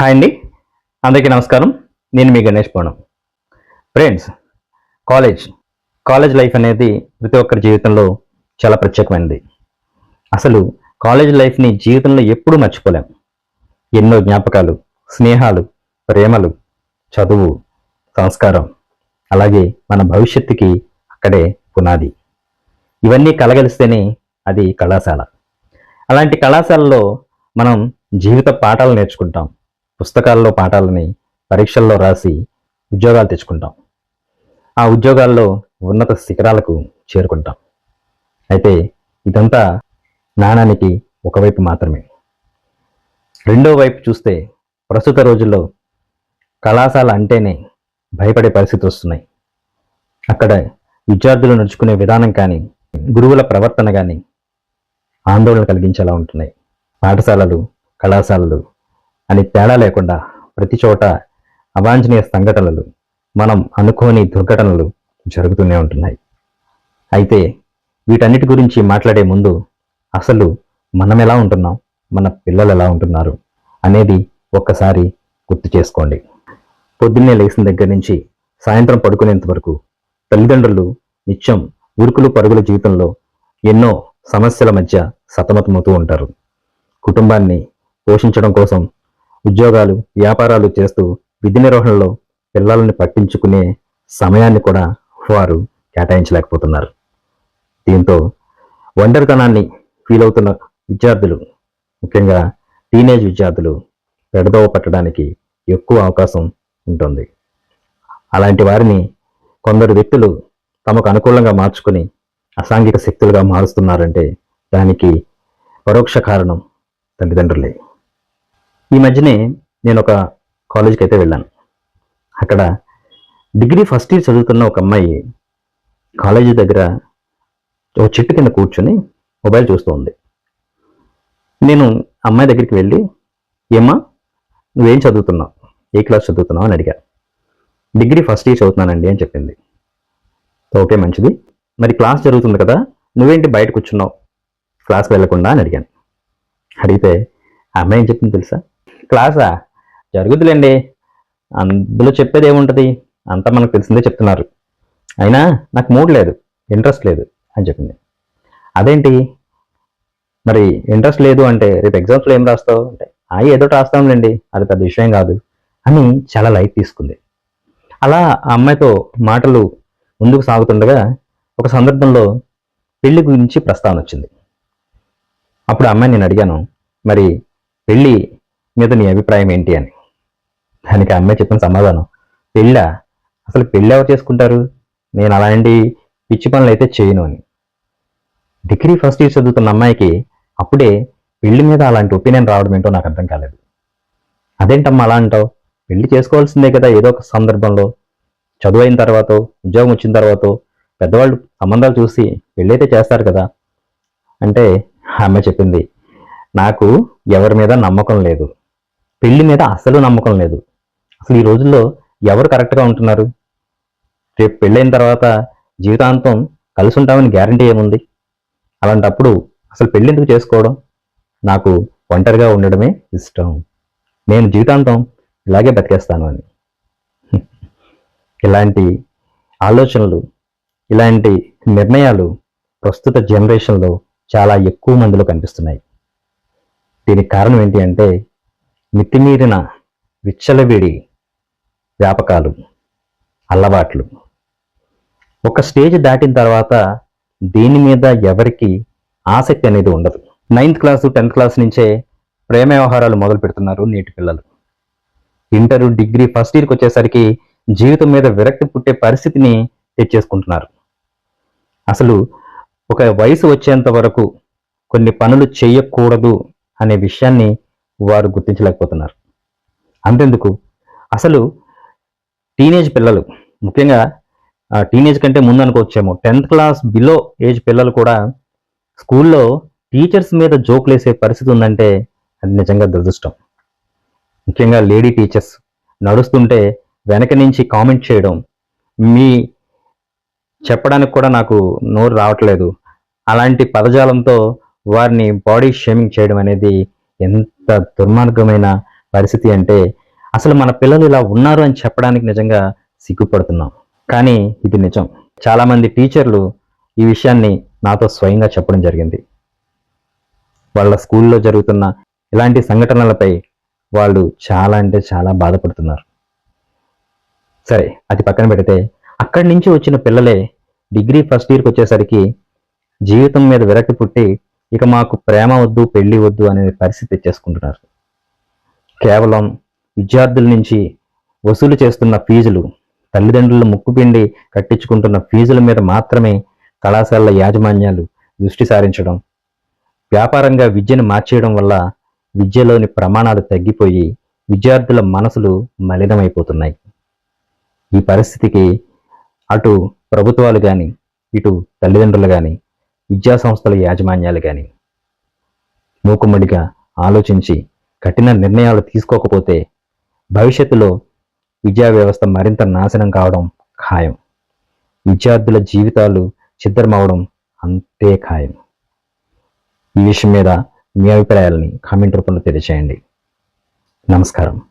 Hi అండి. అందరికీ నమస్కారం. నేను మీ Ganesh Ponam friends college college life అనేది ప్రతి ఒక్కరి జీవితంలో చాలా ప్రత్యేకమైనది. అసలు కాలేజ్ లైఫ్ని జీవితంలో ఎప్పుడూ మర్చిపోలేం. ఎన్నో జ్ఞాపకాలు స్నేహాలు ప్రేమలు చదువు సంస్కారం అలాగే మన భవిష్యత్తుకి అక్కడే పునాది. ఇవన్నీ కలగలిస్తేనే అది కళాశాల. అలాంటి కళాశాలలో మనం జీవిత పాఠాలు నేర్చుకుంటాం. పుస్తకాల్లో పాఠాలని పరీక్షల్లో రాసి ఉద్యోగాలు తెచ్చుకుంటాం. ఆ ఉద్యోగాల్లో ఉన్నత శిఖరాలకు చేరుకుంటాం. అయితే ఇదంతా నాణానికి ఒకవైపు మాత్రమే. రెండో వైపు చూస్తే ప్రస్తుత రోజుల్లో కళాశాల అంటేనే భయపడే పరిస్థితి వస్తున్నాయి. అక్కడ విద్యార్థులు నడుచుకునే విధానం కానీ గురువుల ప్రవర్తన కానీ ఆందోళన కలిగించేలా ఉంటున్నాయి. పాఠశాలలు కళాశాలలు అని తేడా లేకుండా ప్రతి చోట అవాంఛనీయ సంఘటనలు మనం అనుకోని దుర్ఘటనలు జరుగుతూనే ఉంటున్నాయి. అయితే వీటన్నిటి గురించి మాట్లాడే ముందు అసలు మనం ఎలా ఉంటున్నాం? మన పిల్లలు ఎలా ఉంటున్నారు? అనేది ఒక్కసారి గుర్తు చేసుకోండి. పొద్దున్నే లేచిన దగ్గర నుంచి సాయంత్రం పడుకునేంత వరకు తల్లిదండ్రులు నిత్యం ఉరుకులు పరుగుల జీవితంలో ఎన్నో సమస్యల మధ్య సతమతమవుతూ ఉంటారు. కుటుంబాన్ని పోషించడం కోసం ఉద్యోగాలు వ్యాపారాలు చేస్తూ విధి నిర్వహణలో పిల్లల్ని పట్టించుకునే సమయాన్ని కూడా వారు కేటాయించలేకపోతున్నారు. దీంతో ఒంటరితనాన్ని ఫీల్ అవుతున్న విద్యార్థులు ముఖ్యంగా టీనేజ్ విద్యార్థులు పెడదోవ పట్టడానికి ఎక్కువ అవకాశం ఉంటుంది. అలాంటి వారిని కొందరు వ్యక్తులు తమకు అనుకూలంగా మార్చుకుని అసాంఘిక శక్తులుగా మారుస్తున్నారంటే దానికి పరోక్ష కారణం తల్లిదండ్రులే. ఈ మధ్యనే నేను ఒక కాలేజీకి అయితే వెళ్ళాను. అక్కడ డిగ్రీ ఫస్ట్ ఇయర్ చదువుతున్న ఒక అమ్మాయి కాలేజీ దగ్గర ఒక చెట్టు కింద కూర్చొని మొబైల్ చూస్తూ ఉంది. నేను అమ్మాయి దగ్గరికి వెళ్ళి ఏమ్మా నువ్వేం చదువుతున్నావు? ఏ క్లాస్ చదువుతున్నావు? అని అడిగా. డిగ్రీ ఫస్ట్ ఇయర్ చదువుతున్నానండి అని చెప్పింది. ఓకే మంచిది. మరి క్లాస్ జరుగుతుంది కదా నువ్వేంటి బయట కూర్చున్నావు? క్లాస్కి వెళ్ళకుండా? అని అడిగాను. అడిగితే ఆ అమ్మాయి ఏం చెప్పింది తెలుసా? క్లాసా? జరుగుద్దులేండి. అందులో చెప్పేది ఏముంటుంది అంతా మనకు తెలిసిందే చెప్తున్నారు. అయినా నాకు మూడ్ లేదు ఇంట్రెస్ట్ లేదు అని చెప్పింది. అదేంటి? మరి ఇంట్రెస్ట్ లేదు అంటే రేపు ఎగ్జామ్స్లో ఏం రాస్తావు? అంటే ఆ ఏదో రాస్తాంలేండి అది పెద్ద విషయం కాదు అని చాలా లైట్ తీసుకుంది. అలా ఆ అమ్మాయితో మాటలు ముందుకు సాగుతుండగా ఒక సందర్భంలో పెళ్ళి గురించి ప్రస్తావన వచ్చింది. అప్పుడు అమ్మాయి నేను అడిగాను మరి పెళ్ళి మీద నీ అభిప్రాయం ఏంటి అని. దానికి ఆ అమ్మాయి చెప్పిన సమాధానం. పెళ్ళ? అసలు పెళ్ళి ఎవరు చేసుకుంటారు? నేను అలాంటి పిచ్చి పనులు అయితే చేయను అని. డిగ్రీ ఫస్ట్ ఇయర్ చదువుతున్న అమ్మాయికి అప్పుడే పెళ్ళి మీద అలాంటి ఒపీనియన్ రావడం ఏంటో నాకు అర్థం కాలేదు. అదేంటమ్మా అలా అంటావు? పెళ్ళి చేసుకోవాల్సిందే కదా ఏదో ఒక సందర్భంలో. చదువు అయిన తర్వాత ఉద్యోగం వచ్చిన తర్వాత పెద్దవాళ్ళు సంబంధాలు చూసి పెళ్ళైతే చేస్తారు కదా. అంటే ఆమె చెప్పింది నాకు ఎవరి మీద నమ్మకం లేదు. పెళ్ళి మీద అసలు నమ్మకం లేదు. అసలు ఈ రోజుల్లో ఎవరు కరెక్ట్గా ఉంటున్నారు? రేపు పెళ్ళైన తర్వాత జీవితాంతం కలిసి ఉంటామని గ్యారంటీ ఏముంది? అలాంటప్పుడు అసలు పెళ్ళి ఎందుకు చేసుకోవడం? నాకు ఒంటరిగా ఉండడమే ఇష్టం. నేను జీవితాంతం ఇలాగే బతికేస్తాను అని. ఇలాంటి ఆలోచనలు ఇలాంటి నిర్ణయాలు ప్రస్తుత జనరేషన్లో చాలా ఎక్కువ మందిలో కనిపిస్తున్నాయి. దీనికి కారణం ఏంటి అంటే మితిమీరిన విచ్చలవిడి వ్యాపకాలు అలవాట్లు. ఒక స్టేజ్ దాటిన తర్వాత దీని మీద ఎవరికి ఆసక్తి అనేది ఉండదు. నైన్త్ క్లాసు టెన్త్ క్లాస్ నుంచే ప్రేమ వ్యవహారాలు మొదలు పెడుతున్నారు నేటి పిల్లలు. ఇంటర్ డిగ్రీ ఫస్ట్ ఇయర్కి వచ్చేసరికి జీవితం మీద విరక్తి పుట్టే పరిస్థితిని తెచ్చేసుకుంటున్నారు. అసలు ఒక వయసు వచ్చేంత వరకు కొన్ని పనులు చేయకూడదు అనే విషయాన్ని వారు గుర్తించలేకపోతున్నారు. అంతెందుకు? అసలు టీనేజ్ పిల్లలు ముఖ్యంగా టీనేజ్ కంటే ముందు అనుకోవచ్చేమో టెన్త్ క్లాస్ బిలో ఏజ్ పిల్లలు కూడా స్కూల్లో టీచర్స్ మీద జోకులు వేసే పరిస్థితి ఉందంటే అది నిజంగా దురదృష్టం. ముఖ్యంగా లేడీ టీచర్స్ నడుస్తుంటే వెనక నుంచి కామెంట్ చేయడం మీ చెప్పడానికి కూడా నాకు నోరు రావట్లేదు. అలాంటి పదజాలంతో వారిని బాడీ షేమింగ్ చేయడం అనేది ఎంత దుర్మార్గమైన పరిస్థితి అంటే అసలు మన పిల్లలు ఇలా ఉన్నారు అని చెప్పడానికి నిజంగా సిగ్గుపడుతున్నాం. కానీ ఇది నిజం. చాలామంది టీచర్లు ఈ విషయాన్ని నాతో స్వయంగా చెప్పడం జరిగింది. వాళ్ళ స్కూల్లో జరుగుతున్న ఇలాంటి సంఘటనలపై వాళ్ళు చాలా అంటే చాలా బాధపడుతున్నారు. సరే అది పక్కన పెడితే అక్కడి నుంచి వచ్చిన పిల్లలే డిగ్రీ ఫస్ట్ ఇయర్కి వచ్చేసరికి జీవితం మీద విరక్తి పుట్టి ఇక మాకు ప్రేమ వద్దు పెళ్ళి వద్దు అనే పరిస్థితి తెచ్చేసుకుంటున్నారు. కేవలం విద్యార్థుల నుంచి వసూలు చేస్తున్న ఫీజులు తల్లిదండ్రుల ముక్కుపిండి కట్టించుకుంటున్న ఫీజుల మీద మాత్రమే కళాశాలల యాజమాన్యాలు దృష్టి సారించడం వ్యాపారంగా విద్యను మార్చేయడం వల్ల విద్యలోని ప్రమాణాలు తగ్గిపోయి విద్యార్థుల మనసులు మలినమైపోతున్నాయి. ఈ పరిస్థితికి అటు ప్రభుత్వాలు కానీ ఇటు తల్లిదండ్రులు కానీ విద్యా సంస్థల యాజమాన్యాలు కానీ మూకుమ్మడిగా ఆలోచించి కఠిన నిర్ణయాలు తీసుకోకపోతే భవిష్యత్తులో విద్యా వ్యవస్థ మరింత నాశనం కావడం ఖాయం. విద్యార్థుల జీవితాలు చిద్రమవడం అంతే ఖాయం. ఈ విషయం మీద మీ అభిప్రాయాలని కామెంట్ రూపంలో తెలియజేయండి నమస్కారం.